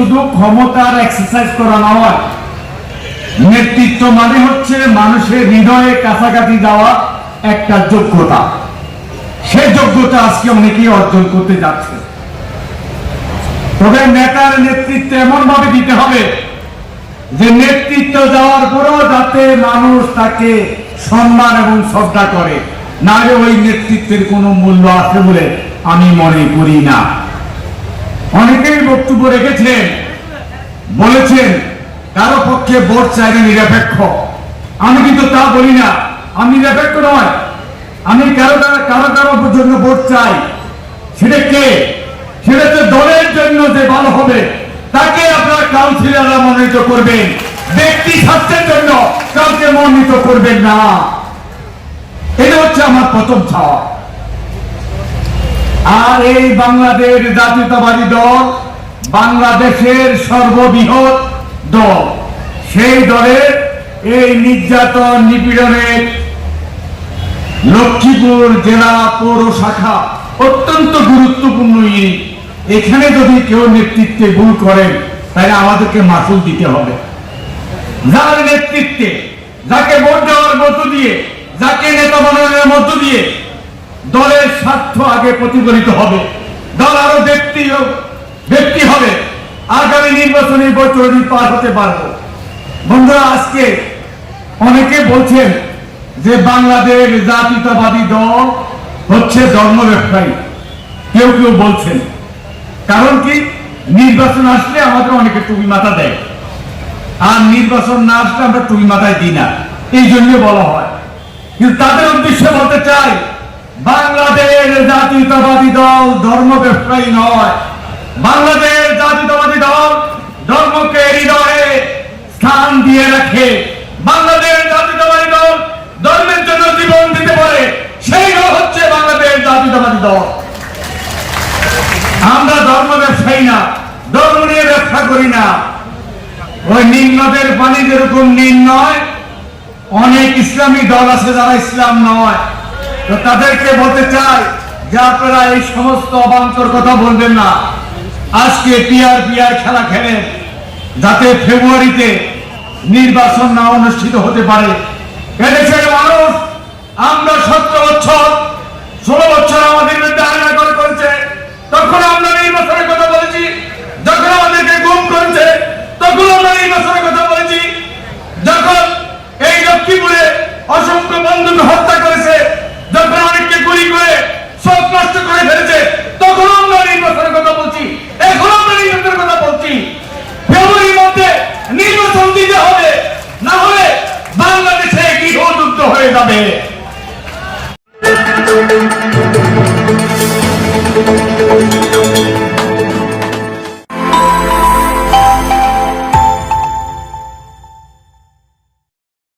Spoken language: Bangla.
শুধু ক্ষমতার এক্সারসাইজ করা নয়, নেতৃত্ব মানে হচ্ছে মানুষের হৃদয়ে কাছাকাছি যাওয়া একটা যোগ্যতা। সেই যোগ্যতা আজকে অনেকেই অর্জন করতে যাচ্ছে। তবে নেতার নেতৃত্ব এমন ভাবে দিতে হবে যে নেতৃত্ব দেওয়ার পরও যাতে মানুষ তাকে সম্মান এবং শ্রদ্ধা করে। না ওই নেতৃত্বের কোনো মূল্য আছে বলে আমি মনে করি না। অনেকেই বক্তব্য রেখেছেন বলেছেন, কারও পক্ষে ভোট চাই না নিরপেক্ষ। আমি কিন্তু তা বলি না, আমি নিরপেক্ষ নয়। আমি কারও কারও কারও কারও জন্য ভোট চাই। সেটা কে? সেটা তো দলের জন্য যে ভালো হবে, তাকে আপনার কাউন্সিলররা মনোনীত করবেন। ব্যক্তি স্বার্থের জন্য কাউকে মনোনীত করবেন না। এটা হচ্ছে আমার প্রথম ছাওয়া আর এই বাংলাদেশ জাতীয়তাবাদী দল বাংলাদেশের সর্ববৃহৎ দল। সেই দলের এই নির্যাতন নিপীড়নের লক্ষ্মীপুর জেলা পৌর শাখা অত্যন্ত গুরুত্বপূর্ণ ইউনিট এখানে যদি কেউ নেতৃত্বে ভুল করেন, তাহলে আমাদেরকে মাসুল দিতে হবে। যার নেতৃত্বে, যাকে ভোট দেওয়ার মধ্য দিয়ে, যাকে নেতা বানানোর মধ্য দিয়ে দলের স্বার্থ আগে প্রতিফলিত হবে। দল আরও ব্যক্তি ব্যক্তি হবে। আগামী নির্বাচনী বছর পার হতে পারব। বন্ধুরা, আজকে অনেকে বলছেন যে বাংলাদেশ জাতীয়তাবাদী দল হচ্ছে ধর্ম ব্যবসায়ী কেউ কেউ বলছেন। কারণ কি? নির্বাচন আসলে আমাদের অনেকে টুপি মাথা দেয়। আর নির্বাচন না আসলে আমরা টুপি মাথায় দিই না। এই জন্য বলা হয়। কিন্তু তাদের উদ্দেশ্যে বলতে চাই বাংলাদেশ জাতীয়তাবাদী দল ধর্ম ব্যবসায়ী নয়। বাংলাদেশ জাতীয়তাবাদী দল ধর্মকে হৃদয়ে স্থান দিয়ে রাখে। বাংলাদেশ জাতীয়তাবাদী দল ধর্মের জন্য জীবন দিতে পারে। সেই হচ্ছে বাংলাদেশ জাতীয়তাবাদী দল। আমরা ধর্ম ব্যবসায়ী না, ধর্ম নিয়ে ব্যবসা করি না। ওই নিম্নদের পানি যেরকম নীল নয় অনেক ইসলামী দল আছে যারা ইসলাম নয়। তো তাদেরকে বলতে চাই যে আপনারা এই সমস্ত অবান্তর কথা বলবেন না। আজকে পিয়ার খেলা খেলেন যাতে ফেব্রুয়ারিতে নির্বাচন না অনুষ্ঠিত হতে পারে। এদেশের মানুষ, আমরা সতেরো বছর, ষোলো বছর আমাদের বিরুদ্ধে আয়না করে করেছে। তখন আমরা নির্বাচনের কথা বলেছি। যখন আমাদেরকে গুম করেছে, তখন আমরা নির্বাচনের কথা বলেছি যখন এই লক্ষ্মীপুরে অসংখ্য বন্ধুকে হত্যা করেছে যখন অনেককে গুলি করে সব নষ্ট করে ফেলেছে তখন আমরা নির্বাচনের কথা বলছি এখন আমরা নির্বাচনের কথা বলছি ফেব্রুয়ারির মধ্যে নির্বাচন